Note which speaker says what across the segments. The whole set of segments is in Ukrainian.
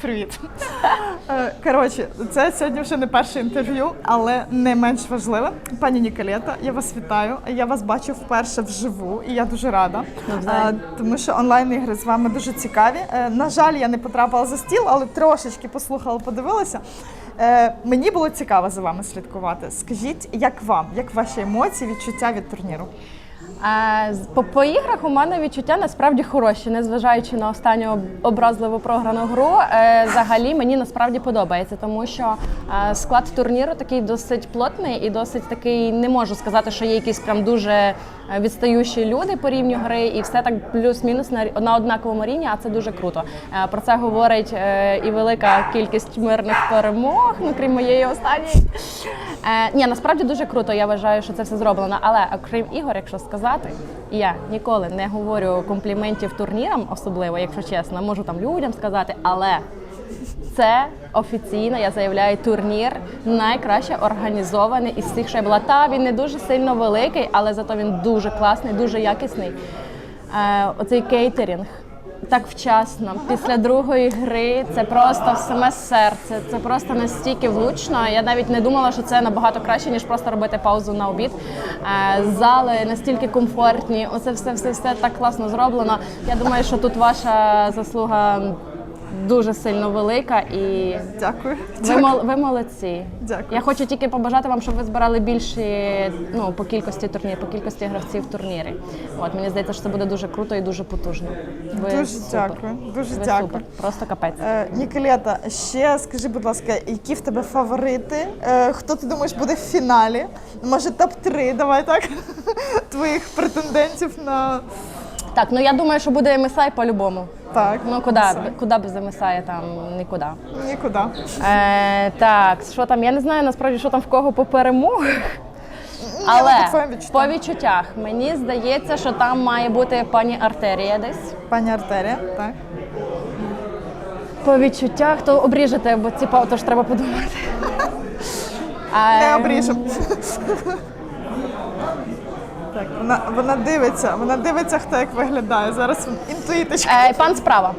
Speaker 1: Привіт. Е, Коротше, це сьогодні вже не перше інтерв'ю, але не менш важливе. Пані Ніколета, я вас вітаю. Я вас бачу вперше вживу, і я дуже рада. Е, Тому що онлайн-ігри з вами дуже цікаві. Е, На жаль, я не потрапила за стіл, але трошечки послухала, подивилася. Мені було цікаво за вами слідкувати. Скажіть, як вам, як ваші емоції, відчуття від турніру?
Speaker 2: По, по іграх у мене відчуття насправді хороші, незважаючи на останню об- образливо програну гру. Е, взагалі мені насправді подобається, тому що е, склад турніру такий досить плотний і досить такий. Не можу сказати, що є якісь прям дуже е, відстаючі люди по рівню гри, і все так плюс-мінус на, на однаковому рівні, а це дуже круто. Про це говорить і велика кількість мирних перемог, ну крім моєї останньої. Ні, насправді дуже круто. Я вважаю, що це все зроблено. Але окрім ігор, якщо сказати, я ніколи не говорю компліментів турнірам, особливо, якщо чесно, можу там людям сказати, але це офіційно, я заявляю, турнір найкраще організований із всіх, що я була. Та він не дуже сильно великий, але зато він дуже класний, дуже якісний. Е, оцей кейтерінг. Так вчасно, після другої гри це просто в саме серце. Це просто настільки влучно. Я навіть не думала, що це набагато краще, ніж просто робити паузу на обід. Е, Зали настільки комфортні. Оце все, все, все так класно зроблено. Я думаю, що тут ваша заслуга дуже сильно велика і
Speaker 1: Дякую.
Speaker 2: ви, мол- ви молодці.
Speaker 1: Дякую.
Speaker 2: Я хочу тільки побажати вам, щоб ви збирали більші ну, по кількості турнірів, по кількості гравців в турнірі. От мені здається, що це буде дуже круто і дуже потужно. Ви
Speaker 1: Дуже
Speaker 2: супер.
Speaker 1: дякую, дуже
Speaker 2: ви
Speaker 1: дякую.
Speaker 2: Супер. Просто капець.
Speaker 1: Е, Ніколета, ще скажи, будь ласка, які в тебе фаворити? Е, Хто ти думаєш буде в фіналі? Може, топ-3, давай так, твоїх претендентів на
Speaker 2: Так, ну я думаю, що буде MSI по-любому.
Speaker 1: Так.
Speaker 2: Ну куди, куди без MSI там нікуди.
Speaker 1: Нікуди.
Speaker 2: Е, так, що там? Я не знаю насправді, що там в кого по перемогах. Але
Speaker 1: по
Speaker 2: відчуттях мені здається, що там має бути пані Артерія десь.
Speaker 1: Пані Артерія, так.
Speaker 2: По відчуттях, то обріжете, бо ці то ж треба подумати.
Speaker 1: Не обріжемо. Так, вона, вона дивиться, вона дивиться, хто як виглядає. Зараз інтуїточка.
Speaker 2: Е, пан справа.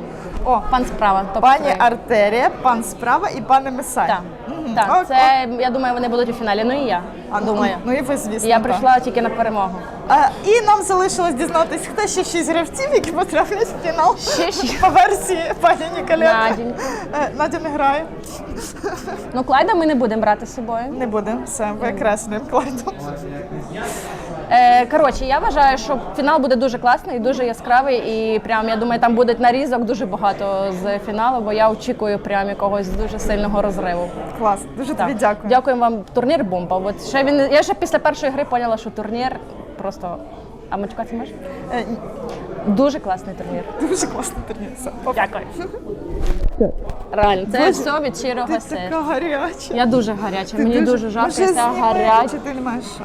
Speaker 1: О,
Speaker 2: Пан справа. топ
Speaker 1: пані. Артерія, пан справа і пане Месай.
Speaker 2: Так,
Speaker 1: Мгм.
Speaker 2: так.
Speaker 1: О,
Speaker 2: Це я думаю, вони будуть у фіналі. Ну і я
Speaker 1: А,
Speaker 2: думаю.
Speaker 1: Ну і ви, звісно.
Speaker 2: Я прийшла тільки на перемогу.
Speaker 1: А, і нам залишилось дізнатись, хто ще шість гравців, які потраплять в фінал.
Speaker 2: Ще шість.
Speaker 1: По версії пані Ніколети. Е, Надя не грає.
Speaker 2: Ну, Клайда ми не будемо брати з собою.
Speaker 1: Не буде. Все, викреслюємо Клайду.
Speaker 2: Е, коротше, я вважаю, що фінал буде дуже класний, дуже яскравий, і прям я думаю, там буде нарізок дуже багато з фіналу, бо я очікую прям якогось дуже сильного розриву.
Speaker 1: Клас. Дуже тобі
Speaker 2: Так.
Speaker 1: дякую.
Speaker 2: Дякуємо вам. Турнір бомба. От ще він я вже після першої гри поняла, що турнір просто. А матюкати можеш? Дуже класний турнір.
Speaker 1: Дуже класний турнір. Все.
Speaker 2: Дякую. Реально, це
Speaker 1: Боже,
Speaker 2: все від щирого
Speaker 1: Ти
Speaker 2: серця.
Speaker 1: така гаряча.
Speaker 2: Я дуже гаряча,
Speaker 1: Ти
Speaker 2: мені дуже, жарко, я вся гаряча.
Speaker 1: Ти не маєш що?